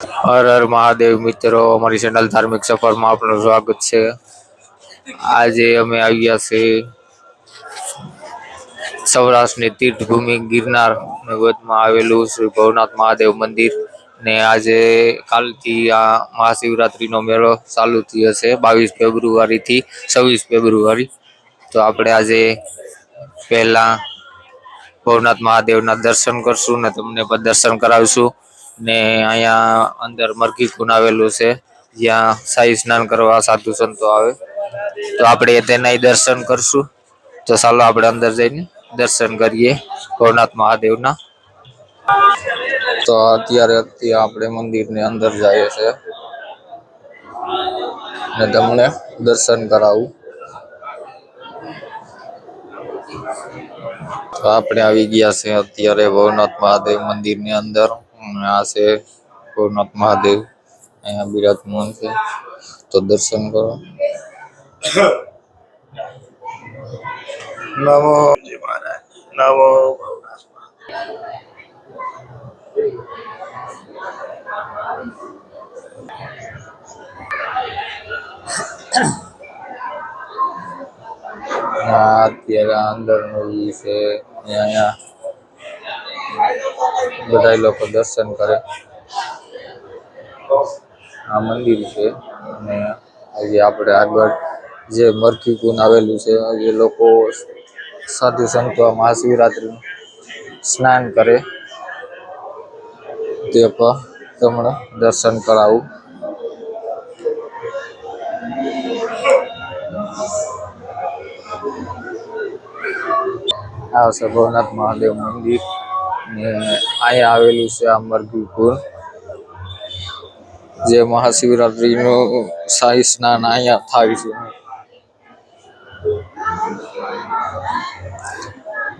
હર હર મહાદેવ મિત્રો, અમારી ચેનલ ધાર્મિક સફરમાં આપનું સ્વાગત છે. આજે અમે આવ્યા છે સૌરાષ્ટ્રની તીર્થભૂમિ ગિરનાર વચમાં આવેલું શ્રી ભવનાથ મહાદેવ મંદિર ને આજે કાલથી આ મહાશિવરાત્રીનો મેળો ચાલુ થયો છે, બાવીસ ફેબ્રુઆરીથી છવ્વીસ ફેબ્રુઆરી. તો આપણે આજે પહેલાં ભવનાથ મહાદેવના દર્શન કરશું ને તમને પણ દર્શન કરાવીશું. ને અહીંયા અંદર મરઘી કુંડ આવેલું છે જ્યાં શાહી સ્નાન કરવા સાધુ સંતો આવે તો આપણે તેના દર્શન કરશું તો ચાલો આપણે અંદર જઈને દર્શન કરીએ ભવનાથ મહાદેવના તો અત્યારે અત્યારે આપણે મંદિરની અંદર જઈએ છે ને તમને દર્શન કરાવું તો આપણે આવી ગયા છે અત્યારે ભવનાથ મહાદેવ મંદિરની અંદર यहाँ से भवनाथ महादेव यहाँ विराट मोहन से तो दर्शन करो। नमो जी महाराज नमो अंदर से यहाँ બધા લોકો દર્શન કરે આ મંદિર છે અને આજે આપણે આગળ જે મરઘી કુંડ આવેલું છે જે લોકો સાધુ સંતો આ મહાશિવરાત્રિનું સ્નાન કરે તે પણ તમને દર્શન કરાવું આ છે ભવનાથ મહાદેવ મંદિર અહીંયા આવેલું છે આ મરઘીપુર જે મહાશિવરાત્રીનું શાહી સ્નાન અહીંયા થાય છે.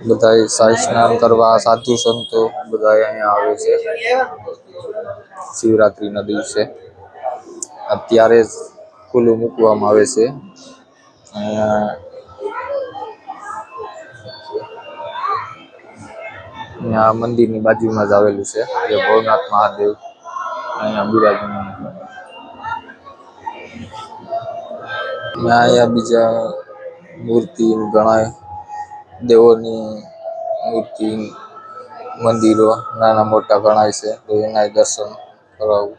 બધા શાહી સ્નાન કરવા સાધુ સંતો બધા અહીંયા આવે છે. શિવરાત્રીના દિવસે. અત્યારે ખુલ્લું મૂકવામાં આવે છે. અહીંયા આ મંદિરની બાજુમાં જ આવેલું છે. જે ભવનાથ મહાદેવ અહીંયા બિરાજમાન અહીંયા બીજા મૂર્તિ ઘણા દેવોની મૂર્તિ, મંદિરો નાના મોટા ગણાય છે. તો એના દર્શન કરાવું.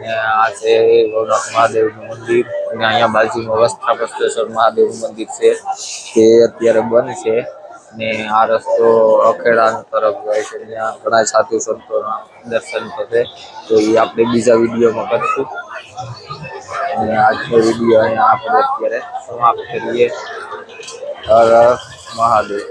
ને આ છે ભવનાથ મહાદેવનું મંદિર અને અહીંયા બાજુમાં વસ્ત્રાપસ્તેશ્વર મહાદેવનું મંદિર છે તે અત્યારે બંધ છે ને આ રસ્તો અખેડા તરફ જાય છે. ત્યાં ઘણા સાધુ સંતોના દર્શન થશે. તો એ આપણે બીજા વિડીયોમાં કરીશું. અને આજનો વીડિયો અહીંયા આપણે અત્યારે સમાપ્ત કરીએ. હર મહાદેવ.